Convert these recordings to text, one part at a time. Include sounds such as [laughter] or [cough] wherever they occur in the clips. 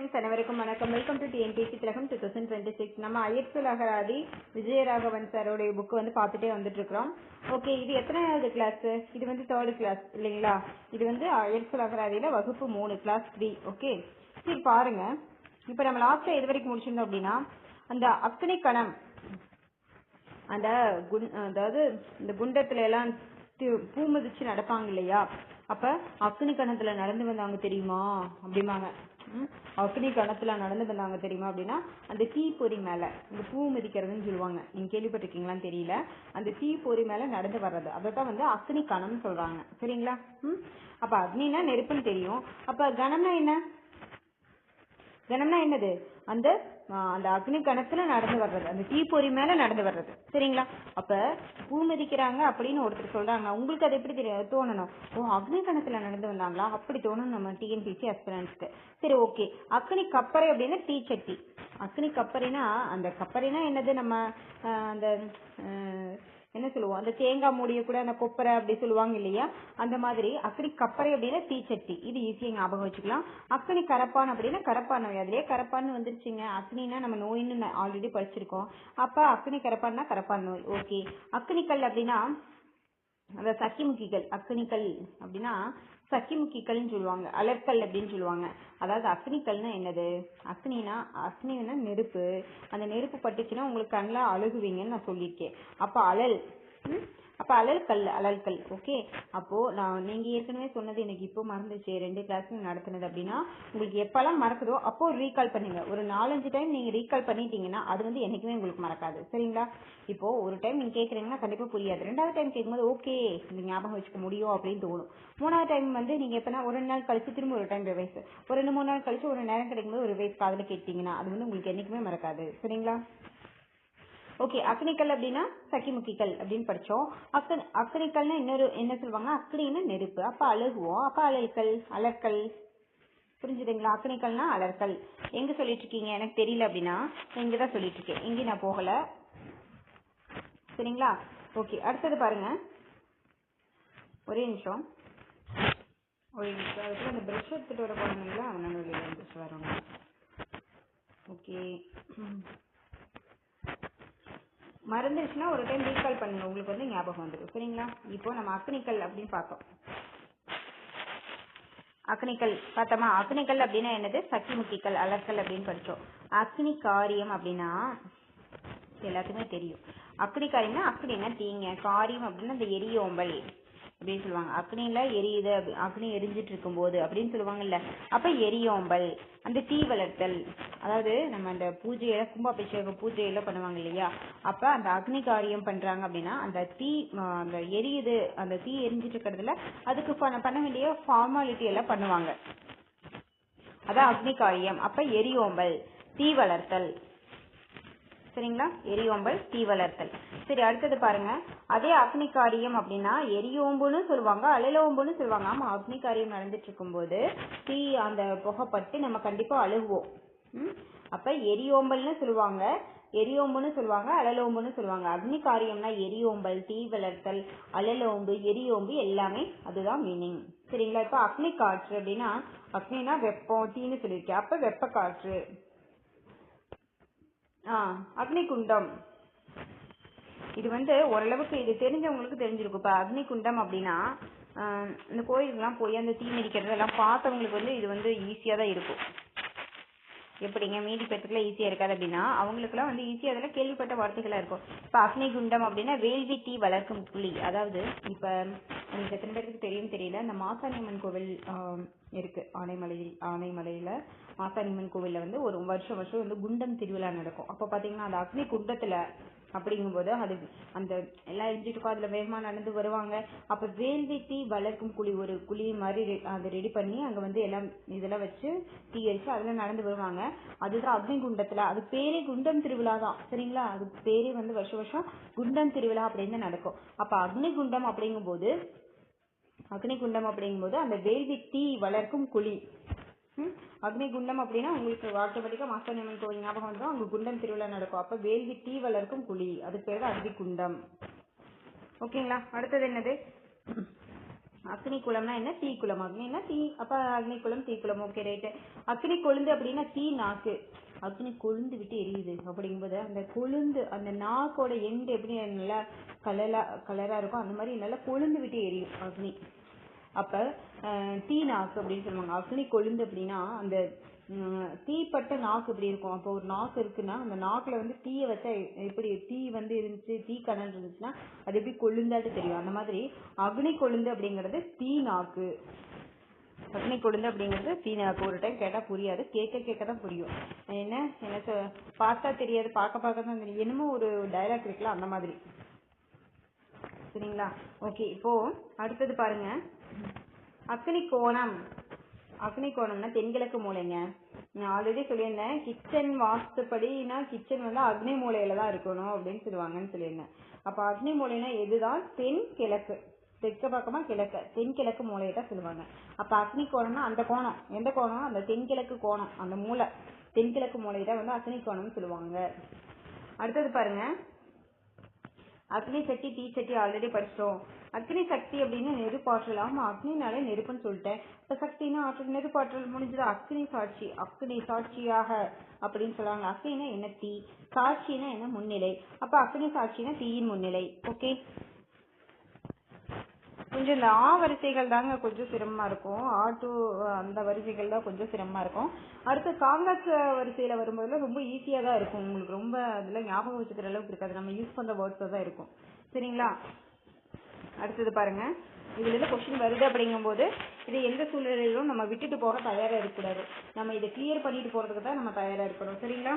Friends அனைவருக்கும் வணக்கம். Welcome to TNPSC Thilagam two thousand twenty six நம்ம ஐஎஸ்எல் அகராதி விஜயராகவன் சாரோடைய புக் வந்து பார்த்துட்டே வந்துட்டு இருக்கிறோம் ஓகே இது எத்தனாவது கிளாஸ் இது வந்து தேர்ட் கிளாஸ் இல்லைங்களா? இது வந்து ஐஎஸ்எல் அகராதியில வகுப்பு மூணு கிளாஸ் த்ரீ ஓகே சரி பாருங்க. இப்போ நம்ம லாஸ்ட்டாக எது வரைக்கும் முடிச்சிருந்தோம் அப்படின்னா அந்த அக்னி கணம் அந்த குண் அதாவது இந்த குண்டத்துல எல்லாம் தி- பூ மிதிச்சு நடப்பாங்க இல்லையா? அப்ப அக்னி கணத்துல நடந்து வந்தாங்க தெரியுமா? அப்படிம்பாங்க. அக்னி கணத்துல நடந்து வந்தாங்க தெரியுமா அப்படின்னா அந்த தீப்பொறி மேல இந்த பூ மிதிக்கிறதுன்னு சொல்லுவாங்க. நீங்க கேள்விப்பட்டிருக்கீங்களான்னு தெரியல. அந்த தீப்பொறி மேல நடந்து வர்றது. அதைத்தான் வந்து அக்னி கணம்னு சொல்றாங்க. சரிங்களா? ம்? அப்ப அக்னினா நெருப்புன்னு தெரியும். அப்ப கணம்னா என்ன? கணம்னா என்னது? அந்த அந்த அக்னி கணத்துல நடந்து வர்றது. அந்த தீப்பொறி மேல நடந்து வர்றது. சரிங்களா? அப்ப பூ மிதிக்கிறாங்க அப்படின்னு ஒருத்தர் சொல்றாங்க. உங்களுக்கு அது எப்படி தெரியும்? தோணணும். ஓ அக்னி கணத்துல நடந்து வந்தாங்களா? அப்படி தோணும் நம்ம டிஎன்பிசி அஸ்பிரன்ஸ்க்கு சரி ஓகே அக்னி கப்பறை அப்படின்னா தீச்சட்டி அக்னி கப்பறைனா அந்த கப்பறைனா என்னது நம்ம அந்த என்ன சொல்லுவோம்? அந்த தேங்காய் மூடிய கூட அந்த கொப்பரை அப்படி சொல்லுவாங்க இல்லையா? அந்த மாதிரி அக்னி கப்பரை அப்படின்னா தீச்சட்டி. இது ஈஸியாக ஞாபகம் வச்சுக்கலாம். அக்னி கரப்பான் அப்படின்னா கரப்பான் நோய். அதுலயே கரப்பான் வந்துருச்சுங்க. அக்னினா நம்ம நோயின்னு ஆல்ரெடி படிச்சிருக்கோம். அப்ப அக்னி கரப்பான்னா கரப்பான் நோய். ஓகே அக்னிக்கல் அப்படின்னா அந்த சக்கிமுக்கிகள் அக்னிக்கல் அப்படின்னா சக்கிமுக்கிக்கல்னு சொல்லுவாங்க. அலற்கல் அப்படின்னு சொல்லுவாங்க. அதாவது அக்னிக்கல்னா என்னது? அக்னினா அக்னினா நெருப்பு. அந்த நெருப்பு பட்டுச்சுன்னா உங்களுக்கு கண்ணில் அழுகுவீங்கன்னு நான் சொல்லியிருக்கேன். அப்ப அலல் ம்? அப்போ அலல்கல் கல் கல் ஓகே அப்போது நான் நீங்கள் ஏற்கனவே சொன்னது எனக்கு இப்போ மறந்துச்சு ரெண்டு கிளாஸ் நடத்துனது அப்படின்னா உங்களுக்கு எப்போல்லாம் மறக்குதோ அப்போது ரீகால் பண்ணுங்க. ஒரு நாலஞ்சு டைம் நீங்கள் ரீகால் பண்ணிட்டீங்கன்னா அது வந்து என்றைக்குமே உங்களுக்கு மறக்காது. சரிங்களா? இப்போது ஒரு டைம் நீங்கள் கேட்குறீங்கன்னா கண்டிப்பாக புரியாது. ரெண்டாவது டைம் கேட்கும்போது ஓகே இது ஞாபகம் வச்சுக்க முடியும் அப்படின்னு தோணும். மூணாவது டைம் வந்து நீங்கள் எப்போனா ஒரு ரெண்டு நாள் கழிச்சு திரும்ப ஒரு டைம் ரிவைஸ் ஒரு ரெண்டு மூணு நாள் கழிச்சு ஒரு நேரம் கிடைக்கும்போது ஒரு ரிவைஸ் காதில் கேட்டிங்கன்னா அது வந்து உங்களுக்கு என்னைக்குமே மறக்காது. சரிங்களா? ஓகே அக்னிக்கல் அப்படின்னா சக்கிமுக்கிகள் அப்படின்னு படிச்சோம். அக்னி அக்னிக்கல்னா இன்னொரு என்ன சொல்லுவாங்க அக்னின்னு நெருப்பு. அப்ப அழுகுவோம். அப்ப அலல்கல் அலற்கல் புரிஞ்சுதுங்களா? அக்னிக்கல்னா அலற்கல் எங்க சொல்லிட்டு இருக்கீங்க எனக்கு தெரியல அப்படின்னா இங்கே இங்கதான் சொல்லிட்டு இருக்கேன் எங்கேயும் நான் போகல. சரிங்களா? ஓகே அடுத்தது பாருங்க. ஒரே நிமிஷம். ஒரே நிமிஷம். அதுக்குள்ள அந்த ப்ரஷ் எடுத்துட்டு வர போறாங்களா அவனால வெளியில வந்துச்சு வரணும் ஓகே மறந்துருச்சுன்னா ஒரு டைம் ரீகால் பண்ணுங்க. உங்களுக்கு வந்து ஞாபகம் வந்துடும் சரிங்களா? இப்போ நம்ம அக்னிக்கல் அப்படின்னு பார்த்தோம். அக்னிக்கல் பார்த்தோமா? அக்னிக்கல் அப்படின்னா என்னது? சக்கிமுக்கிக்கல் அலற்கல் அப்படின்னு படிச்சோம். அக்னி காரியம் அப்படின்னா எல்லாத்துக்குமே தெரியும். அக்னி காரியம்னா அக்னின்னா தீங்க. காரியம் அப்படின்னா அந்த எரியோம்பல். அப்படின்னு சொல்லுவாங்க. அக்னியில எரியுது அக்னி எரிஞ்சிட்டு இருக்கும்போது அப்படின்னு சொல்லுவாங்கல்ல. அப்ப எரியோம்பல் அந்த தீ வளர்த்தல். அதாவது நம்ம அந்த பூஜையில கும்பாபிஷேக பூஜையில பண்ணுவாங்க இல்லையா? அப்ப அந்த அக்னி காரியம் பண்றாங்க அப்படின்னா அந்த தீ அந்த எரியுது அந்த தீ எரிஞ்சிட்டு இருக்கிறதுல அதுக்கு பண்ண பண்ண வேண்டிய ஃபார்மாலிட்டி எல்லாம் பண்ணுவாங்க. அதான் அக்னி காரியம். அப்ப எரியோம்பல் தீ வளர்த்தல். சரிங்களா? எரியோம்பல் தீ வளர்த்தல். சரி அடுத்தது பாருங்க. அதே அக்னிகாரியம் அப்படின்னா எரியோம்புன்னு சொல்லுவாங்க அழலோம்புன்னு சொல்லுவாங்க. ஆமா அக்னிகாரியம் நடந்துட்டு இருக்கும்போது தீ அந்த புகைப்பட்டு நம்ம கண்டிப்பா அழுகுவோம். அப்ப எரியோம்பல்னு சொல்லுவாங்க எரியோம்புன்னு சொல்லுவாங்க அழலோம்புன்னு சொல்லுவாங்க. அக்னி காரியம்னா எரியோம்பல் தீ வளர்த்தல் அழலோம்பு எரியோம்பு எல்லாமே அதுதான் மீனிங் சரிங்களா? இப்ப அக்னி காற்று அப்படின்னா அக்னினா வெப்பம் தீன்னு சொல்லியிருக்கேன் அப்ப வெப்ப காற்று அக்னி குண்டம் இது வந்து ஓரளவுக்கு இது தெரிஞ்சவங்களுக்கு தெரிஞ்சிருக்கும் இப்ப அக்னி குண்டம் அப்படின்னா ஆஹ் இந்த கோயிலுக்குலாம் போய் அந்த தீ மிதிக்கிறது எல்லாம் பார்த்தவங்களுக்கு வந்து இது வந்து ஈஸியா தான் இருக்கும். எப்படிங்க? மீதி பேத்துக்குலாம் ஈஸியா இருக்காது அப்படின்னா அவங்களுக்குலாம் வந்து ஈஸியா அதெல்லாம் கேள்விப்பட்ட வார்த்தைகளாக இருக்கும். இப்ப அக்னி குண்டம் அப்படின்னா வேள்வி தீ வளர்க்கும் புள்ளி அதாவது இப்ப உங்களுக்கு எத்தனை பேருக்கு தெரியும் தெரியல. இந்த மாசாணியம்மன் கோவில் இருக்கு. ஆனைமலையில் ஆனைமலையில. மாசாணியம்மன் கோவிலில் வந்து ஒரு வருஷம் வருஷம் வந்து குண்டம் திருவிழா நடக்கும். அப்போ பாத்தீங்கன்னா அந்த அக்னி குண்டத்துல அப்படிங்கும்போது அது அந்த எல்லாம் எரிஞ்சிட்டு அதில் அதுல நடந்து வருவாங்க. அப்போ வேள்வி தீ வளர்க்கும் குழி ஒரு குழி மாதிரி அதை ரெடி பண்ணி அங்க வந்து எல்லாம் இதெல்லாம் வச்சு தீ எரிச்சு அதுல நடந்து வருவாங்க. அதுதான் அக்னி குண்டத்துல. அது பேரே குண்டம் திருவிழா தான். சரிங்களா? அது பேரே வந்து வருஷம் வருஷம் குண்டம் திருவிழா அப்படின்னு நடக்கும். அப்ப அக்னி குண்டம் அப்படிங்கும்போது அக்னி குண்டம் அப்படிங்கும்போது அந்த வேள்வி தீ வளர்க்கும் குழி அக்னி குண்டம் அப்படின்னா உங்களுக்கு ஆட்டோமேட்டிக்கா மாசாணியம்மன் கோவில் ஞாபகம் வந்துடும் அங்க குண்டம் திருவிழா நடக்கும். அப்ப வேள்வி தீ வளர்க்கும் குழி அது பேர் தான் அக்னி குண்டம் ஓகேங்களா? அடுத்தது என்னது? அக்னி குளம்னா என்ன? தீ குளம் அக்னினா தீ. அப்ப அக்னி குளம் தீ குளம் ஓகே ரைட்டு. அக்னி கொழுந்து அப்படின்னா தீ நாக்கு. அக்னி கொழுந்து விட்டு எரியுது அப்படிங்கும்போது அந்த கொழுந்து அந்த நாக்கோட எண்டு எப்படி நல்லா கலரா கலரா இருக்கும் அந்த மாதிரி நல்லா கொழுந்து விட்டு எரியும் அக்னி. அப்போ தீ நாக்கு அப்படின்னு சொல்லுவாங்க. அக்னி கொழுந்து அப்படின்னா அந்த தீப்பட்ட நாக்கு இப்படி இருக்கும்? அப்போ ஒரு நாக்கு இருக்குன்னா அந்த நாக்குல வந்து தீயை வச்சா எப்படி தீ வந்து இருந்துச்சு தீ கனல் இருந்துச்சுன்னா அது எப்படி கொழுந்தாட்டு தெரியும். அந்த மாதிரி அக்னி கொழுந்து அப்படிங்கிறது தீ நாக்கு. அக்னி கொழுந்து அப்படிங்கிறது தீ நாக்கு. ஒரு டைம் கேட்டா புரியாது. கேட்க கேட்க தான் புரியும். என்ன? என்ன சொ- பார்த்தா தெரியாது. பார்க்க பார்க்க தான் தெரியும். என்னமோ ஒரு டைலாக் இருக்குல்ல அந்த மாதிரி. சரிங்களா? ஓகே இப்போ அடுத்தது பாருங்க. அக்னி கோணம் அக்னி கோணம்னா தென்கிழக்கு மூலைங்க. நான் ஆல்ரெடி சொல்லியிருந்தேன் கிச்சன் வாஸ்துப்படினா கிச்சன் வந்து அக்னி மூலையில தான் இருக்கணும் அப்படின்னு சொல்லுவாங்கன்னு சொல்லியிருந்தேன். அப்போ அக்னி மூலைனா எதுதான்? தென் கிழக்கு தெற்கு பக்கமா கிழக்கு. தென்கிழக்கு மூலையை தான் சொல்லுவாங்க. அப்ப அக்னி கோணம்னா அந்த கோணம். எந்த கோணம்? அந்த தென்கிழக்கு கோணம். அந்த மூலை. தென்கிழக்கு மூலையை தான் வந்து அக்னி கோணம்னு சொல்லுவாங்க. அடுத்தது பாருங்க. அக்னி சட்டி தீ சட்டி ஆல்ரெடி படிச்சிட்டோம். அக்னி சக்தி அப்படின்னு நெருப்பாற்றல் ஆமா அக்னினாலே நெருப்புன்னு சொல்லிட்டேன். இப்ப சக்தினா ஆற்றல் நெருப்பாற்றல் முடிஞ்சது? அக்னி சாட்சி அக்னி சாட்சியாக அப்படின்னு சொல்லுவாங்க அக்னினா என்ன தீ? சாட்சினா என்ன முன்னிலை? அப்ப அக்னி சாட்சினா தீயின் முன்னிலை. ஓகே? கொஞ்சம் இந்த ஆ வரிசைகள் தாங்க கொஞ்சம் சிரமமா இருக்கும். ஆ டூ அந்த வரிசைகள் தான் கொஞ்சம் சிரமமா இருக்கும். அடுத்து காங்கிரஸ் வரிசையில வரும்போது ரொம்ப ஈஸியா தான் இருக்கும். உங்களுக்கு ரொம்ப அதெல்லாம் ஞாபகம் வச்சுக்கிற அளவுக்கு இருக்காது. நம்ம யூஸ் பண்ற வேர்ட்ஸ் தான் இருக்கும். சரிங்களா? அடுத்தது பாருங்க. இதுல இருந்து கொஸ்டின் வருது அப்படிங்கும்போது இது எந்த சூழ்நிலையிலும் நம்ம விட்டுட்டு போக தயாரா இருக்கக்கூடாது. நம்ம இதை கிளியர் பண்ணிட்டு போறதுக்கு தான் நம்ம தயாரா இருக்கணும். சரிங்களா?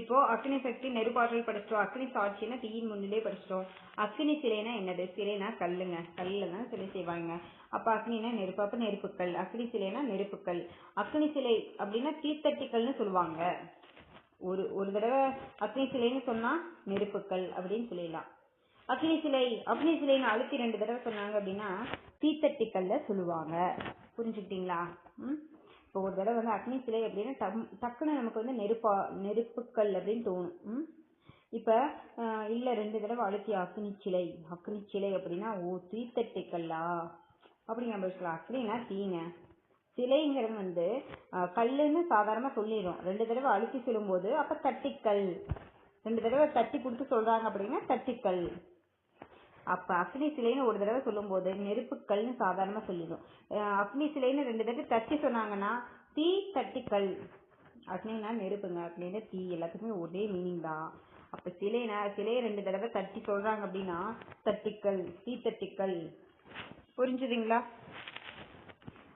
இப்போ அக்னி சக்தி நெருப்பாற்றல் படிச்சிட்டோம். அக்னி சாட்சினா தீயின் முன்னிலே படிச்சிட்டோம். அக்னி சிலைனா என்னது? சிலைனா கல்லுங்க. கல்லுல தான் சிலை செய்வாங்க. அப்ப அக்னினா நெருப்பு. அப்ப நெருப்புக்கள். அக்னி சிலைனா நெருப்புக்கள். அக்னி சிலை அப்படின்னா தீத்தட்டிக்கல்னு சொல்லுவாங்க. ஒரு ஒரு தடவை அக்னி சிலைன்னு சொன்னா நெருப்புக்கள் அப்படின்னு சொல்லிடலாம். அக்னி சிலை அக்னி சிலைன்னு அழுத்தி ரெண்டு தடவை சொன்னாங்க அப்படின்னா தீத்தட்டிக்கல்ல சொல்லுவாங்க. புரிஞ்சுக்கிட்டீங்களா? ம்? இப்போ ஒரு தடவை வந்து அக்னி சிலை அப்படின்னா டக்குன்னு நமக்கு வந்து நெருப்பா நெருப்புக்கல் அப்படின்னு தோணும். ம்? இப்ப இல்ல ரெண்டு தடவை அழுத்தி அக்னி சிலை அக்னி சிலை அப்படின்னா ஓ தீத்தட்டிக்கல்லா? அப்படி நம்ம வச்சுக்கலாம். அக்னினா தீங்க. சிலைங்கிறது வந்து கல்லுன்னு சாதாரணமா சொல்லிடும் ரெண்டு தடவை அழுத்தி சொல்லும்போது அப்ப தட்டிக்கல். ரெண்டு தடவை தட்டி கொடுத்து சொல்றாங்க அப்படின்னா தட்டிக்கல். அப்ப அக்னி சிலைன்னு ஒரு தடவை சொல்லும்போது நெருப்புக்கல்னு சாதாரணமா சொல்லிடும் அக்னி சிலைன்னு ரெண்டு தடவை தட்டி சொன்னாங்கன்னா தீ தட்டிக்கல் அக்னினா நெருப்புங்க. அக்னினா தீ. எல்லாத்துக்குமே ஒரே மீனிங் தான். அப்ப சிலைனா சிலையை ரெண்டு தடவை தட்டி சொல்றாங்க அப்படின்னா தட்டிக்கல் தீ தட்டிக்கல் புரிஞ்சுதுங்களா?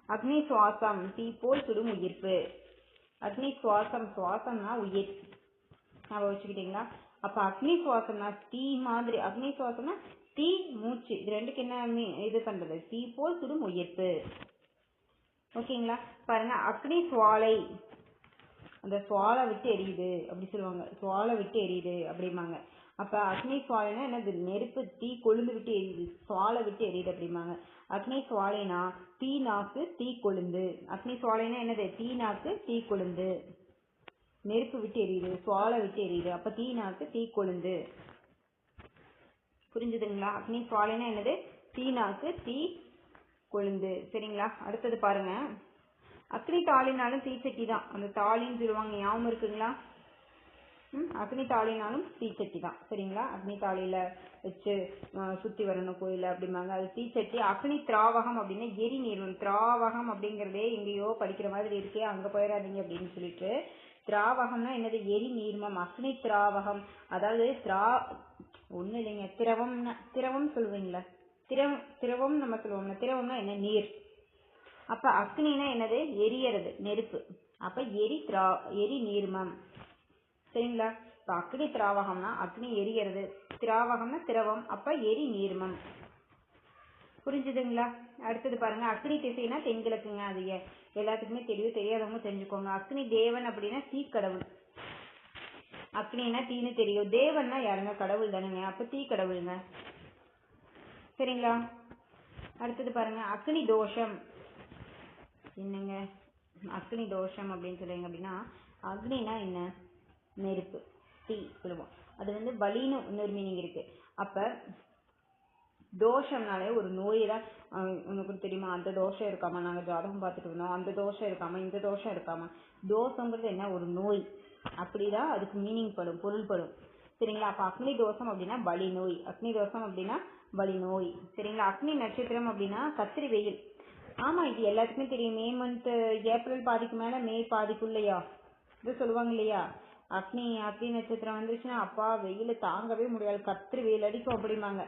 அக்னி சுவாசம் தீ போல் சுடும் உயிர்ப்பு. அக்னி சுவாசம் சுவாசம்னா உயிர். ஞாபகம் வச்சுக்கிட்டீங்களா? அப்ப அக்னி சுவாசம்னா தீ மாதிரி. அக்னி சுவாசம்னா தீ மூச்சு. இது ரெண்டுக்கு என்ன இது பண்றது? தீ போல் சுடும் உயிர்ப்பு. ஓகேங்களா? பாருங்க அக்னி சுவாலை. அந்த சுவாலை விட்டு எரியுது அப்படி சொல்லுவாங்க. சுவாலை விட்டு எரியுது அப்படிம்பாங்க. அப்ப அக்னி சுவாலைனா என்னது? நெருப்பு தீ கொழுந்து விட்டு எரியுது. சுவாலை விட்டு எரியுது அப்படிம்பாங்க. அக்னி சுவாலைனா தீ நாக்கு தீ கொழுந்து. அக்னி சுவாலைனா என்னது? தீ நாக்கு தீ கொழுந்து. நெருப்பு விட்டு எரியுது சுவாலை விட்டு எரியுது. அப்ப தீ நாக்கு தீ கொழுந்து. புரிஞ்சுதுங்களா? அக்னி சுவாலைனா என்னது? தீனாக்கு தீ கொழுந்து. சரிங்களா? அடுத்தது பாருங்க. அக்னி தாளினாலும் தீச்சட்டி தான். அந்த தாளின்னு சொல்லுவாங்க. ஞாபகம் இருக்குங்களா? ம் அக்னி தாளினாலும் தீச்சட்டி தான். சரிங்களா? அக்னி தாளியில வச்சு சுத்தி வரணும் கோயில அப்படிம்பாங்க. அது தீச்சட்டி அக்னி திராவகம் அப்படின்னா எரிநீர்வம் திராவகம் அப்படிங்கறதே எங்கேயோ படிக்கிற மாதிரி இருக்கே அங்க போயிடாதீங்க அப்படின்னு சொல்லிட்டு. திராவகம்னா என்னது? எரி நீர்மம். அக்னி திராவகம். அதாவது திரா ஒண்ணும் இல்லைங்க. திரவம்னா திரவம் சொல்லுவீங்களா? திரவம் திரவம் நம்ம சொல்லுவோம்ல. திரவம்னா என்ன? நீர். அப்ப அக்னினா என்னது? எரியறது நெருப்பு. அப்ப எரி திரா எரி நீர்மம் சரிங்களா? இப்ப அக்னி திராவகம்னா அக்னி எரியறது. திராவகம்னா திரவம். அப்ப எரி நீர்மம் புரிஞ்சுதுங்களா? அடுத்தது பாருங்க. அக்னி திசைனா தென்கிழக்குங்க. அது எல்லாத்துக்குமே தெரியும் தெரியாதவங்க தெரிஞ்சுக்கோங்க. அக்னி தேவன் அப்படின்னா தீக்கடவுள் அக்னினா தீன்னு தெரியும். தேவன்னா யாருங்க? கடவுள் தானுங்க. அப்ப தீ கடவுளுங்க. சரிங்களா? அடுத்தது பாருங்க. அக்னி தோஷம். என்னங்க? அக்னி தோஷம் அப்படின்னு சொல்றீங்க அப்படின்னா அக்னினா என்ன? நெருப்பு. தீ சொல்லுவோம். அது வந்து பலின்னு இன்னொரு மீனிங் இருக்கு. அப்ப தோஷம்னாலே ஒரு நோய் உனக்கு தெரியுமா? அந்த தோஷம் இருக்காம நாங்க ஜாதகம் பார்த்துட்டு இருந்தோம் அந்த தோஷம் இருக்காம இந்த தோஷம் இருக்காம. தோஷங்கிறது என்ன? ஒரு நோய். அப்படிதான் அதுக்கு மீனிங் படும் பொருள்படும் சரிங்களா? அப்ப அக்னி தோஷம் அப்படின்னா பலி நோய். அக்னி தோஷம் அப்படின்னா பலி நோய். சரிங்களா? அக்னி நட்சத்திரம் அப்படின்னா கத்திரி வெயில். ஆமா இது எல்லாத்துக்குமே தெரியும். மே மந்த் ஏப்ரல் பாதிக்கு மேல மே பாதிக்குள்ளையா? இது சொல்லுவாங்க இல்லையா? அக்னி அக்னி நட்சத்திரம் வந்துருச்சுன்னா அப்பா வெயில தாங்கவே முடியாது. கத்திரி வெயில் அடிக்கும் அப்படிம்பாங்க.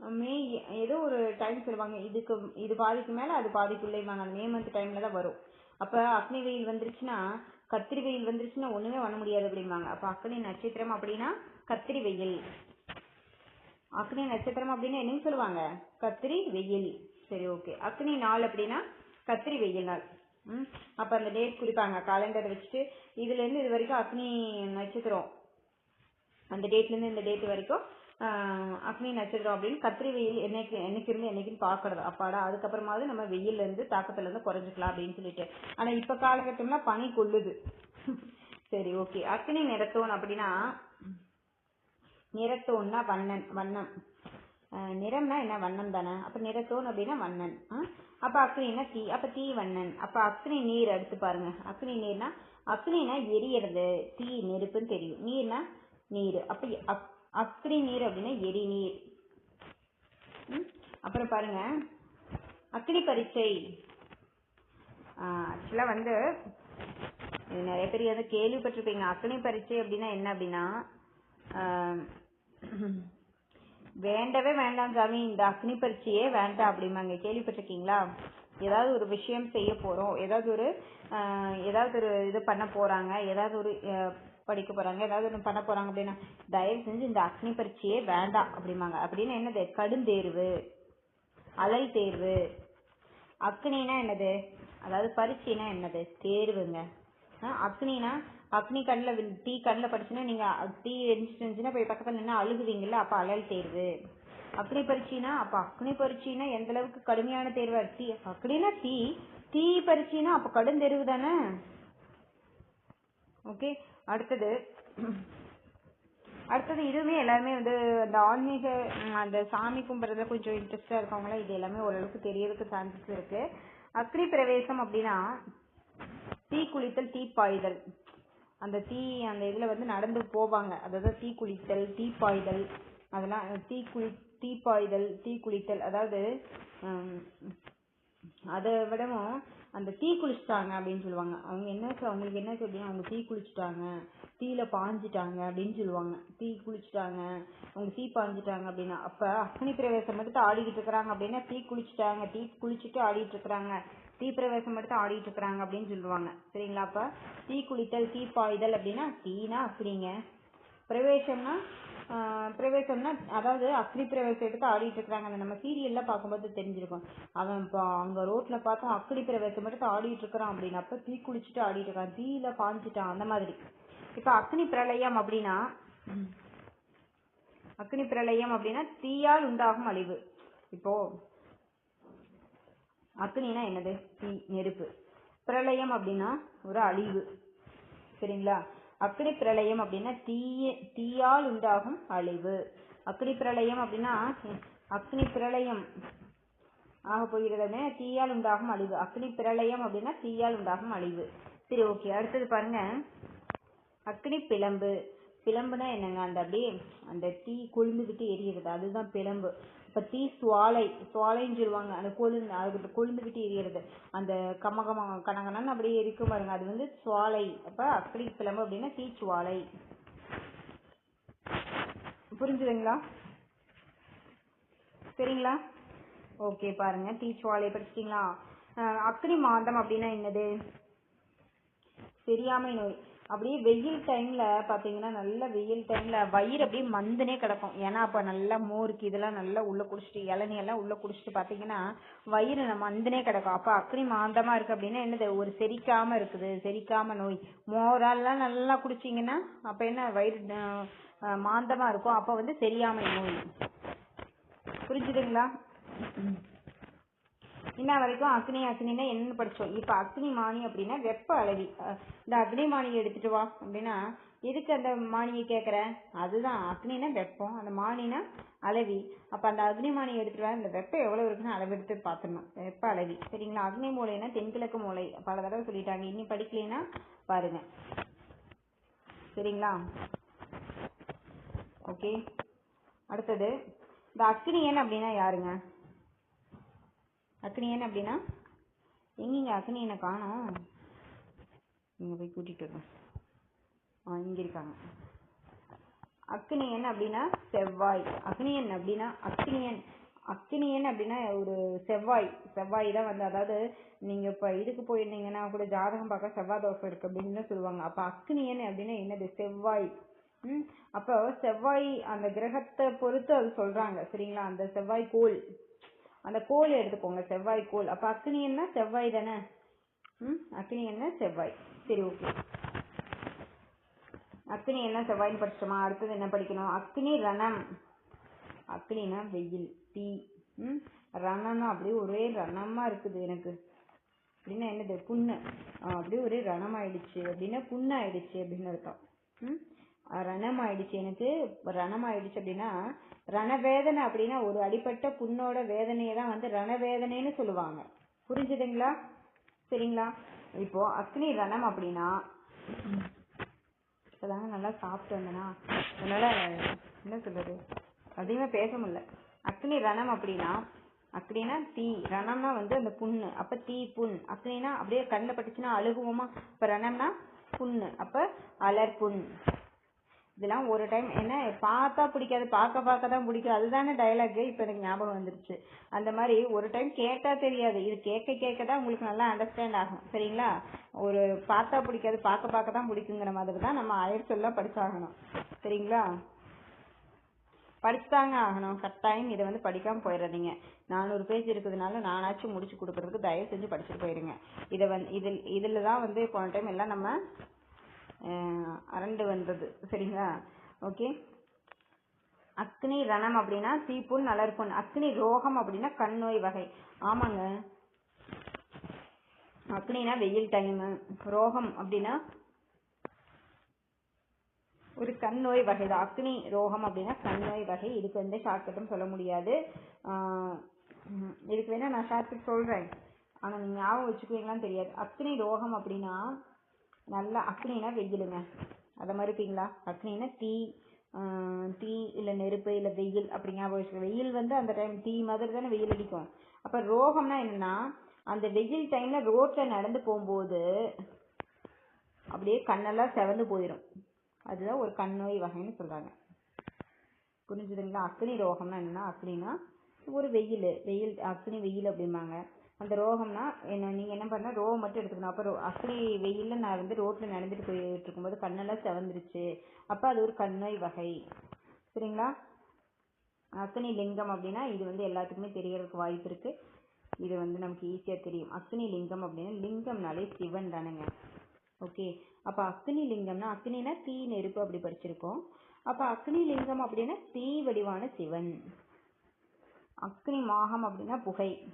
மே ஏதோ ஒரு டைம் சொல்லுவாங்க. இதுக்கு இது பாதிக்கு மேல அது பாதிக்குள்ளேவாங்க மே மந்த் டைம்ல தான் வரும். அப்ப அக்னி வெயில் வந்துருச்சுன்னா கத்திரி வெயில் வந்துருச்சுன்னா ஒண்ணுமே பண்ண முடியாது அப்படிம்பாங்க. அப்ப அக்னி நட்சத்திரம் அப்படின்னா கத்திரி வெயில் அக்னி நட்சத்திரம் அப்படின்னா என்னன்னு சொல்லுவாங்க? கத்திரி வெயில் சரி ஓகே அக்னி நாள் அப்படின்னா கத்திரி வெயில் நாள். ம்? அப்ப அந்த டேட் குறிப்பாங்க காலண்டர் வச்சுட்டு இதுல இருந்து இது வரைக்கும் அக்னி நட்சத்திரம். அந்த டேட்ல இருந்து இந்த டேட் வரைக்கும் அக்னி நட்சத்திரம் அப்படின்னு கத்திரி வெயில் என்னைக்கு என்னைக்கு இருந்து என்னைக்குன்னு பாக்குறது அப்பாடா அதுக்கப்புறமாவது நம்ம வெயில்ல இருந்து தாக்கத்துல இருந்து குறைஞ்சிக்கலாம் அப்படின்னு சொல்லிட்டு. ஆனா இப்ப காலகட்டம்னா பனி கொள்ளுது. [laughs] சரி ஓகே. அக்னி நிறத்தோன் அப்படின்னா நிறத்தோன்னா வண்ணன் வண்ணம். நிறம்னா என்ன? வண்ணம் தானே. அப்ப நிறத்தோன் அப்படின்னா வண்ணன். அப்ப அக்னின்னா தீ. அப்ப தீ வண்ணன். அப்ப அக்னி நீர் எடுத்து பாருங்க. அக்னி நீர்னா அக்னினா எரியறது. தீ நெருப்புன்னு தெரியும். நீர்னா நீர். அப்ப அக்ரி அக்னி நீர் அப்படின்னா எரிநீர். ம்? அப்புறம் பாருங்க. அக்னி பரீட்சை. ஆக்சுவலாக வந்து இது நிறைய பேர் எதாவது கேள்விப்பட்டிருப்பீங்க. அக்னி பரீட்சை அப்படின்னா என்ன அப்படின்னா வேண்டவே வேண்டாம் சாமி இந்த அக்னி பரீட்சையே வேண்டாம் அப்படிம்பாங்க. கேள்விப்பட்டிருக்கீங்களா? ஏதாவது ஒரு விஷயம் செய்ய போகிறோம் ஏதாவது ஒரு ஏதாவது ஒரு இது பண்ண போகிறாங்க ஏதாவது ஒரு படிக்க போறாங்க ஏதாவது ஒன்று பண்ண போறாங்க அப்படின்னா தயவு செஞ்சு இந்த அக்னி பரீட்சையே வேண்டாம் அப்படிம்பாங்க. அப்படின்னு என்னது? கடுந்தேர்வு அலல் தேர்வு. அக்னினா என்னது? அதாவது பரீட்சைனா என்னது? தேர்வுங்க. அக்னினா அக்னி கண்ணில் தீ கண்ணில் படிச்சுன்னா நீங்க அ- தீ எரிஞ்சிட்டுச்சுன்னா போய் பக்கத்துல நின்று அழுகுவீங்கல்ல அப்ப அலல் தேர்வு. அக்னி பரீட்சைனா அப்ப அக்னி பரீட்சைனா எந்த அளவுக்கு கடுமையான தேர்வா? தீ அக்னினா தீ. தீ பரீட்சைனா அப்ப கடும் தேர்வு தானே? ஓகே. அடுத்தது அடுத்தது இதுவுமே எல்லாருமே வந்து அந்த ஆன்மீக அந்த சாமி கும்பிட்றதுல கொஞ்சம் இன்ட்ரெஸ்டா இருக்கவங்களாம் இது எல்லாமே ஓரளவுக்கு தெரியறதுக்கு சான்சஸ் இருக்கு. அக்னி பிரவேசம் அப்படின்னா தீ குளித்தல் தீப்பாய்தல் அந்த தீ அந்த இதுல வந்து நடந்து போவாங்க. அதாவது தீ குளித்தல் தீப்பாய்தல் அதெல்லாம் தீ குளி தீப்பாய்தல் தீ குளித்தல். அதாவது அதை விடவும் அந்த தீ குளிச்சிட்டாங்க அப்படின்னு சொல்லுவாங்க. அவங்க என்ன அவங்களுக்கு என்ன அப்படின்னா அவங்க தீ குளிச்சிட்டாங்க. தீல பாஞ்சிட்டாங்க அப்படின்னு சொல்லுவாங்க. தீ குளிச்சிட்டாங்க. அவங்க தீ பாஞ்சிட்டாங்க அப்படின்னா அப்ப அக்னி பிரவேசம் எடுத்து ஆடிக்கிட்டு இருக்கிறாங்க அப்படின்னா தீ குளிச்சிட்டாங்க. தீ குளிச்சுட்டு ஆடிட்டு இருக்கிறாங்க. தீ பிரவேசம் எடுத்து ஆடிட்டு இருக்கிறாங்க அப்படின்னு சொல்லுவாங்க. சரிங்களா அப்ப? தீ குளித்தல் தீ பாய்தல் அப்படின்னா தீனா அக்னிங்க. பிரவேசம்னா பிரவேசம்னா அதாவது அக்னி பிரவேசம் எடுத்து ஆடிட்டு இருக்காங்க. அந்த நம்ம சீரியல்ல பார்க்கும்போது தெரிஞ்சிருக்கும். அவன் இப்போ அங்க ரோட்ல பார்த்தா அக்னி பிரவேசம் எடுத்து ஆடிட்டு இருக்கிறான் அப்படின்னப்ப தீ குளிச்சுட்டு ஆடிட்டு இருக்கான். தீயில பாஞ்சிட்டான் அந்த மாதிரி. இப்ப அக்னி பிரளயம் அப்படின்னா அக்னி பிரளயம் அப்படின்னா தீயால் உண்டாகும் அழிவு. இப்போ அக்னினா என்னது? தீ நெருப்பு. பிரளயம் அப்படின்னா ஒரு அழிவு. சரிங்களா? அக்னி பிரளயம் அப்படின்னா தீய தீயால் உண்டாகும் அழிவு. அக்னி பிரளயம் அப்படின்னா அக்னி பிரளயம் ஆக போகிறது தீயால் உண்டாகும் அழிவு. அக்னி பிரளயம் அப்படின்னா தீயால் உண்டாகும் அழிவு. சரி ஓகே அடுத்தது பாருங்க. அக்னி பிளம்பு. பிளம்புனா என்னங்க? அந்த அப்படியே அந்த தீ கொழுந்துகிட்டு எரியறது. அதுதான் பிளம்பு. இப்போ தீ சுவாலை சுவாலைன்னு சொல்லுவாங்க. அந்த கொழுந்து அது கொழுந்துக்கிட்டு எரியறது. அந்த கம கம கனகனன்னு அப்படியே எரிக்கும் பாருங்க. அது வந்து சுவாலை. அப்ப அக்னி பிளம்பு அப்படின்னா தீ சுவாலை. புரிஞ்சுதுங்களா? சரிங்களா? ஓகே பாருங்க. தீ சுவாலை படிச்சிட்டிங்களா? அக்னி மாதம் அப்படின்னா என்னது? தெரியாமை நோய். அப்படியே வெயில் டைம்ல பாத்தீங்கன்னா நல்ல வெயில் டைம்ல வயிறு அப்படியே மந்துனே கிடக்கும். ஏன்னா அப்ப நல்லா மோருக்கு இதெல்லாம் நல்லா உள்ள குடிச்சிட்டு இளநீ எல்லாம் உள்ள குடிச்சிட்டு பாத்தீங்கன்னா வயிறு நம்ம மந்துனே கிடக்கும். அப்ப அக்னி மாந்தமா இருக்கு அப்படின்னா என்னது? ஒரு செரிக்காம இருக்குது. செரிக்காம நோய். மோரெல்லாம் நல்லா குடிச்சீங்கன்னா அப்ப என்ன? வயிறு மாந்தமா இருக்கும். அப்ப வந்து செரியாமல் நோய். புரிஞ்சுதுங்களா? இன்ன வரைக்கும் அக்னி அக்னின்னா என்னன்னு படிச்சோம். இப்ப அக்னி மானி அப்படின்னா வெப்ப அளவி இந்த அக்னி மானியை எடுத்துட்டு வா அப்படின்னா எதுக்கு அந்த மானியை கேட்குற அதுதான். அக்னினா வெப்பம் அந்த மானினா அளவி அப்போ அந்த அக்னி மானியை எடுத்துட்டு வர இந்த வெப்பம் எவ்வளோ இருக்குன்னு அளவெடுத்து பார்த்துடணும் வெப்ப அளவி சரிங்களா? அக்னி மூலைனா தென்கிழக்கு மூலை. பல தடவை சொல்லிட்டாங்க. இன்னி படிக்கலைன்னா பாருங்க. சரிங்களா? ஓகே அடுத்தது இந்த அக்னியன் அப்படின்னா யாருங்க? அக்னியன் அப்படின்னா? எங்கெங்க அக்னியனை காணோம். நீங்கள் போய் கூட்டிகிட்டு வரணும் ஆ இங்கே இருக்காங்க. அக்னியன் அப்படின்னா செவ்வாய். அக்னியன் அப்படின்னா அக்னியன் அக்னியன் அப்படின்னா ஒரு செவ்வாய். செவ்வாய் தான் வந்து அதாவது நீங்கள் இப்போ இதுக்கு போயிருந்தீங்கன்னா கூட ஜாதகம் பார்க்க செவ்வாய் தோஷம் இருக்கு அப்படின்னு சொல்லுவாங்க. அப்போ அக்னியன் அப்படின்னா என்னது? செவ்வாய். ம் அப்போ செவ்வாய் அந்த கிரகத்தை பொறுத்து அது சொல்றாங்க. சரிங்களா? அந்த செவ்வாய் கோள். அந்த கோல் எடுத்துக்கோங்க செவ்வாய் கோல். அப்போ என்ன? செவ்வாய் தானே? ம்? அக்னி என்ன? செவ்வாய். சரி ஓகே. அக்னி என்ன? செவ்வாய்னு படிச்சிட்டோமா? அடுத்தது என்ன படிக்கணும்? அக்னி ரணம். அக்னினா வெயில் தீ. ம்? ரணம்னா அப்படியே ஒரே ரணமா இருக்குது எனக்கு. அப்படின்னா என்னது? புண்ணு. அப்படியே ஒரே ரணம் ஆயிடுச்சு அப்படின்னா புண்ணு ஆயிடுச்சு அப்படின்னு அர்த்தம். ம்? ரணம் ஆயிடுச்சு எனக்கு ரணம் ஆயிடுச்சு அப்படின்னா ரணவேதனை அப்படின்னா ஒரு அடிப்பட்ட புண்ணோட வேதனையை தான் வந்து ரணவேதனைன்னு சொல்லுவாங்க. புரிஞ்சுதுங்களா? சரிங்களா? இப்போ அக்னி ரணம் அப்படின்னா இப்போதாங்க நல்லா சாப்பிட்டு வந்தேனா அதனால என்ன சொல்றது? அதிகமாக பேச முடியல. அக்னி ரணம் அப்படின்னா அக்னினா தீ ரணம்னா வந்து அந்த புண்ணு அப்ப தீ புண். அக்னினா அப்படியே கண்ணில் பட்டுச்சுன்னா அழுகுவோமா? இப்ப ரணம்னா புண்ணு. அப்ப அலர் புண். இதெல்லாம் ஒரு டைம் என்ன பார்த்தா பிடிக்காது பார்க்க பார்க்க தான் பிடிக்கும். அதுதானே டயலாக் இப்போ எனக்கு ஞாபகம் வந்துருச்சு. அந்த மாதிரி ஒரு டைம் கேட்டால் தெரியாது. இது கேட்க கேட்க தான் உங்களுக்கு நல்லா அண்டர்ஸ்டாண்ட் ஆகும். சரிங்களா? ஒரு பார்த்தா பிடிக்காது பார்க்க பார்க்க தான் பிடிக்குங்கிற மாதிரி தான் நம்ம ஆயிரத்தி எல்லாம் படிச்சாகணும். சரிங்களா? படிச்சுதாங்க ஆகணும். கட்டாயம் இதை வந்து படிக்காமல் போயிடாதீங்க நானூறு பேஜ் இருக்கிறதுனால நானாச்சும் முடிச்சு கொடுக்கறதுக்கு தயவு செஞ்சு படிச்சுட்டு போயிருங்க. இதை வந்து இதில் இதில் தான் வந்து போன டைம் எல்லாம் நம்ம அரண்டு வந்தது. சரிங்களா? ஓகே. அக்னி ரணம் அப்படின்னா தீப்புண் அலர்புண் அக்னி ரோகம் அப்படின்னா கண் நோய் வகை. ஆமாங்க. அக்னினா வெயில் டைம் ரோகம் அப்படின்னா ஒரு கண் நோய் வகை தான். அக்னி ரோகம் அப்படின்னா கண் நோய் வகை. இதுக்கு வந்து ஷார்ட்கட்டும் சொல்ல முடியாது. ஆஹ் இதுக்கு வேணா நான் ஷார்ட்கட் சொல்றேன். ஆனா நீங்க ஞாபகம் வச்சுக்குவீங்களான்னு தெரியாது. அக்னி ரோகம் அப்படின்னா நல்லா அக்னினா வெயிலுங்க. அதை மாதிரி அக்னினா தீ தீ இல்ல நெருப்பு இல்ல வெயில் அப்படி ஞாபகம் வெயில் வந்து அந்த டைம் தீ மாதிரி தானே வெயில் அடிக்கும். அப்ப ரோகம்னா என்னன்னா அந்த வெயில் டைம்ல ரோட்ல நடந்து போகும்போது அப்படியே கண்ணெல்லாம் செவந்து போயிடும் அதுதான் ஒரு கண் நோய் வகைன்னு சொல்றாங்க. புரிஞ்சுதுங்களா? அக்னி ரோகம்னா என்னன்னா அக்னினா ஒரு வெயில். வெயில் அக்னி வெயில் அப்படிம்பாங்க. அந்த ரோகம்னா என்ன நீங்க என்ன பண்ணால் ரோகம் மட்டும் எடுத்துக்கணும். அப்போ ரோ- அக்னி வெயில்ல நான் வந்து ரோட்ல நடந்துட்டு போயிட்டு இருக்கும்போது கண்ணெல்லாம் செவந்துருச்சு. அப்ப அது ஒரு கண்ணோய் வகை. சரிங்களா? அக்னி லிங்கம் அப்படின்னா இது வந்து எல்லாத்துக்குமே தெரியறதுக்கு வாய்ப்பு இருக்கு. இது வந்து நமக்கு ஈஸியா தெரியும். அக்னி லிங்கம் அப்படின்னா லிங்கம்னாலே சிவன் தானேங்க. ஓகே அப்ப அக்னி லிங்கம்னா அக்னினா தீ நெருப்பு அப்படி படிச்சிருக்கோம் அப்ப அக்னி லிங்கம் அப்படின்னா தீ வடிவான சிவன். அக்னி மாகம் அப்படின்னா புகை.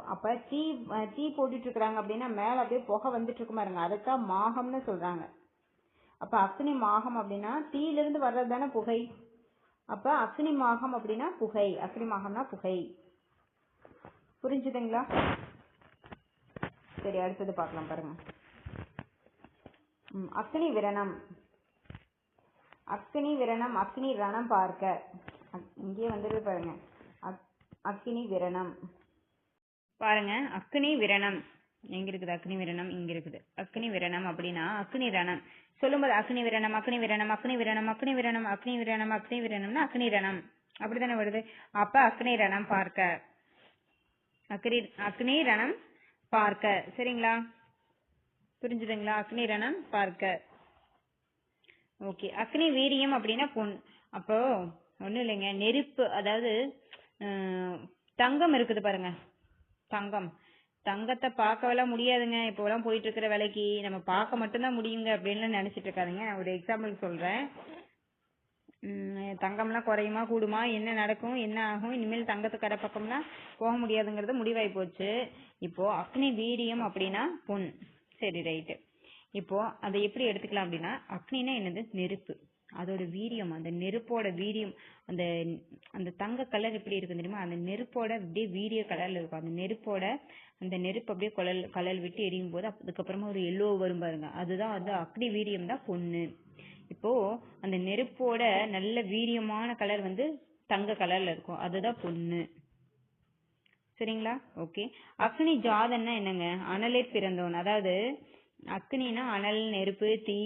அப்ப தீ தீ போட்டுட்டு இருக்காங்க அப்படின்னா மேல அப்படியே புகை வந்துட்டு இருக்குமா பாருங்க. அதுதான் மாகம்னு சொல்றாங்க. அப்ப அக்னி மாகம் அப்படின்னா தீயில இருந்து வர்றது தானே புகை. அப்ப அக்னி மாகம் அப்படின்னா புகை. அக்னி மாகம்னா புகை. புரிஞ்சுதுங்களா? சரி அடுத்தது பார்க்கலாம் பாருங்க. அக்னி விரணம். அக்னி விரணம் அக்னி ரணம் பார்க்க. அக்- இங்கேயே வந்துருது பாருங்க. அக்- அக்னி விரணம். பாருங்க அக்னி விரணம். எங்க இருக்குது அக்னி விரணம்? இங்க இருக்குது. அக்னி விரணம் அப்படின்னா அக்னி ரணம். சொல்லும்போது அக்னி விரணம் அக்னி விரணம் அக்னி விரணம் அக்னி விரணம் அக்னி விரணம் அக்னி விரணம்னா அக்னி ரணம். அப்படித்தானே வருது? அப்ப அக்னி ரணம் பார்க்க. அக்னி அக்னி ரணம் பார்க்க. சரிங்களா? புரிஞ்சுதுங்களா? அக்னி ரணம் பார்க்க. ஓகே. அக்னி வீரியம் அப்படின்னா பொன். அப்போ ஒண்ணும் இல்லைங்க. நெருப்பு அதாவது தங்கம் இருக்குது பாருங்க. தங்கம். தங்கத்தை பார்க்கவெல்லாம் முடியாதுங்க. இப்போலாம் போயிட்டு இருக்கிற விலைக்கு நம்ம பார்க்க மட்டும்தான் முடியுங்க அப்படின்னு நினைச்சிட்டு இருக்காதுங்க. நான் ஒரு எக்ஸாம்பிள் சொல்றேன். தங்கம்லாம் குறையுமா கூடுமா என்ன நடக்கும் என்ன ஆகும்? இனிமேல் தங்கத்து கடை பக்கம்லாம் போக முடியாதுங்கிறது முடிவாகி போச்சு. இப்போ அக்னி வீரியம் அப்படின்னா பொன் சரி ரைட்டு இப்போ அதை எப்படி எடுத்துக்கலாம் அப்படின்னா அக்னினா என்னது? நெருப்பு. அதோட வீரியம் அந்த நெருப்போட வீரியம் அந்த அந்த தங்க கலர் எப்படி இருக்கும் தெரியுமா? அந்த நெருப்போட அப்படியே வீரிய கலர்ல இருக்கும். அந்த நெருப்போட அந்த நெருப்பு அப்படியே குழல் கலல் விட்டு எரியும் போது அதுக்கப்புறமா ஒரு எல்லோ வரும் பாருங்க. அதுதான் வந்து அக்னி வீரியம் தான் பொண்ணு. இப்போ அந்த நெருப்போட நல்ல வீரியமான கலர் வந்து தங்க கலர்ல இருக்கும். அதுதான் பொண்ணு. சரிங்களா? ஓகே. அக்னி ஜாதன்னா என்னங்க? அனலே பிறந்தவன். அதாவது அக்னினா அனல் நெருப்பு தீ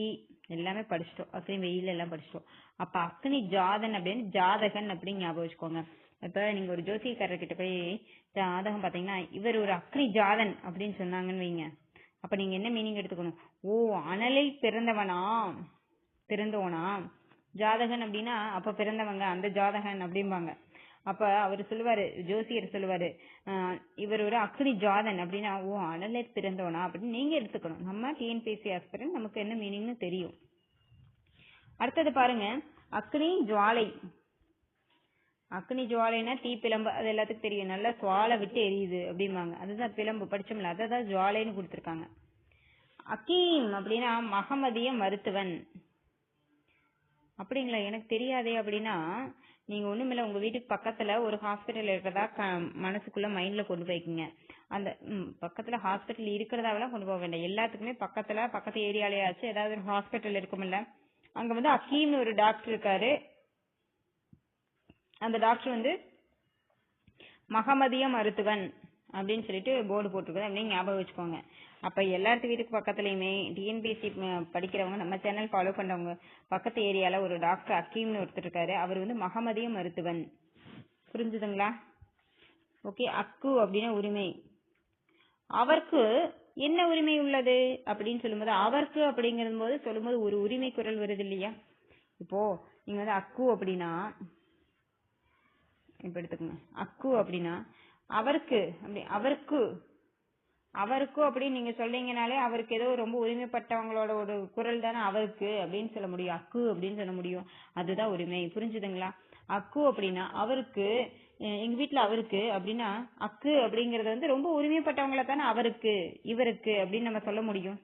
எல்லாமே படிச்சிட்டோம். அக்னி வெயில் எல்லாம் படிச்சிட்டோம். அப்ப அக்னி ஜாதன் அப்படின்னு ஜாதகன் அப்படின்னு ஞாபகம் வச்சுக்கோங்க. இப்ப நீங்க ஒரு ஜோசியக்காரர் கிட்ட போய் ஜாதகம் பாத்தீங்கன்னா இவர் ஒரு அக்னி ஜாதன் அப்படின்னு சொன்னாங்கன்னு வைங்க. அப்ப நீங்க என்ன மீனிங் எடுத்துக்கணும்? ஓ அனலில் பிறந்தவனா? பிறந்தவனா? ஜாதகன் அப்படின்னா அப்ப பிறந்தவங்க அந்த ஜாதகன் அப்படிம்பாங்க. அப்ப அவர் சொல்லுவாரு ஜோசியர் சொல்லுவாரு இவர் ஒரு அக்னி ஜாதன் அப்படின்னா ஓ அனலே பிறந்தோனா அப்படின்னு நீங்க எடுத்துக்கணும். நம்ம டிஎன்பிஎஸ்சி ஆஸ்பிரன் நமக்கு என்ன மீனிங்னு தெரியும். அடுத்தது பாருங்க அக்னி ஜுவாலை. அக்னி ஜுவாலைனா தீ பிளம்பு அது எல்லாத்துக்கும் தெரியும். நல்லா சுவாலை விட்டு எரியுது அப்படிம்பாங்க. அதுதான் பிளம்பு. படிச்சோம்ல அதை தான் ஜுவாலைன்னு கொடுத்துருக்காங்க. அக்கீம் அப்படின்னா மகமதிய மருத்துவன். அப்படிங்களா? எனக்கு தெரியாதே அப்படின்னா நீங்க ஒண்ணுமில்ல உங்க வீட்டுக்கு பக்கத்துல ஒரு ஹாஸ்பிட்டல் இருக்கிறதா க- மனசுக்குள்ள மைண்ட்ல கொண்டு போய்க்குங்க. அந்த பக்கத்துல ஹாஸ்பிட்டல் இருக்கிறதாவெல்லாம் கொண்டு போக வேண்டாம். எல்லாத்துக்குமே பக்கத்துல பக்கத்து ஏரியாலயாச்சும் ஏதாவது ஒரு ஹாஸ்பிட்டல் இருக்கும்ல அங்க வந்து அக்கீம்னு ஒரு டாக்டர் இருக்காரு. அந்த டாக்டர் வந்து மகமதிய மருத்துவன் அப்படின்னு சொல்லிட்டு போர்டு போட்டிருக்குது. அப்படின்னு ஞாபகம் வச்சுக்கோங்க. அப்போ எல்லாத்து வீட்டுக்கு பக்கத்துலயுமே டிஎன்பிஎஸ்சி படிக்கிறவங்க நம்ம சேனல் ஃபாலோ பண்றவங்க பக்கத்து ஏரியால ஒரு டாக்டர் அக்கீம்னு ஒருத்தர் இருக்காரு. அவர் வந்து மகமதிய மருத்துவன். புரிஞ்சுதுங்களா? ஓகே அக்கு அப்படின்னா உரிமை. அவருக்கு என்ன உரிமை உள்ளது அப்படின்னு சொல்லும்போது அவருக்கு அப்படிங்கிறது போது சொல்லும்போது ஒரு உரிமை குரல் வருது இல்லையா? இப்போ நீங்க வந்து அக்கு அப்படின்னா இப்ப எடுத்துக்கோங்க. அக்கு அப்படின்னா அவருக்கு அப்படி அவருக்கு அவருக்கும் அப்படின்னு நீங்க சொல்றீங்கனாலே அவருக்கு ஏதோ ரொம்ப உரிமைப்பட்டவங்களோட ஒரு குரல் தானே அவருக்கு அப்படின்னு சொல்ல முடியும். அக்கு அப்படின்னு சொல்ல முடியும். அதுதான் உரிமை. புரிஞ்சுதுங்களா? அக்கு அப்படின்னா அவருக்கு எங்கள் எங்க அவருக்கு அப்படின்னா அக்கு அப்படிங்கறது வந்து ரொம்ப உரிமைப்பட்டவங்கள தானே அவருக்கு இவருக்கு அப்படின்னு நம்ம சொல்ல முடியும்.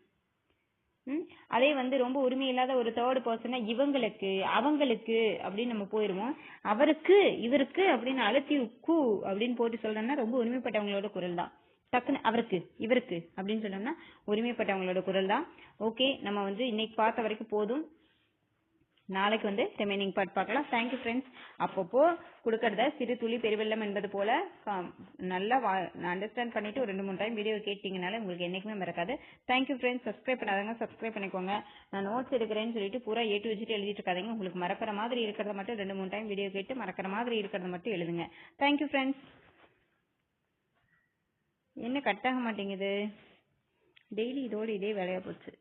ம்? அதே வந்து ரொம்ப உரிமை இல்லாத ஒரு தேர்ட் பர்சனா இவங்களுக்கு அவங்களுக்கு அப்படின்னு நம்ம போயிருவோம். அவருக்கு இவருக்கு அப்படின்னு அழுத்தி கு அப்படின்னு போட்டு சொல்றோம்னா ரொம்ப உரிமைப்பட்டவங்களோட குரல் தான். டக்குன்னு அவருக்கு இவருக்கு அப்படின்னு சொன்னோம்னா உரிமைப்பட்டவங்களோட குரல் தான் ஓகே நம்ம வந்து இன்னைக்கு பார்த்த வரைக்கும் போதும். நாளைக்கு வந்து ரிமைனிங் பார்ட் பார்க்கலாம். தேங்க்யூ ஃப்ரெண்ட்ஸ் அப்பப்போ கொடுக்கறத சிறு துளி பெருவெள்ளம் என்பது போல நல்லா அண்டர்ஸ்டாண்ட் பண்ணிட்டு ஒரு ரெண்டு மூணு டைம் வீடியோ கேட்டீங்கனால உங்களுக்கு என்னைக்குமே மறக்காது. தேங்க்யூ ஃப்ரெண்ட்ஸ் சப்ஸ்கிரைப் பண்ணாதவங்க சப்ஸ்கிரைப் பண்ணிக்கோங்க. நான் நோட்ஸ் எடுக்கிறேன்னு சொல்லிட்டு பூரா ஏட்டு வச்சுட்டு எழுதிட்டு இருக்காதீங்க. உங்களுக்கு மறக்கிற மாதிரி இருக்கிறத மட்டும் ரெண்டு மூணு டைம் வீடியோ கேட்டு மறக்கிற மாதிரி இருக்கிறத மட்டும் எழுதுங்க. தேங்க்யூ ஃப்ரெண்ட்ஸ் என்ன கட் ஆக மாட்டேங்குது? டெய்லி இதோட இதே வேலையா போச்சு.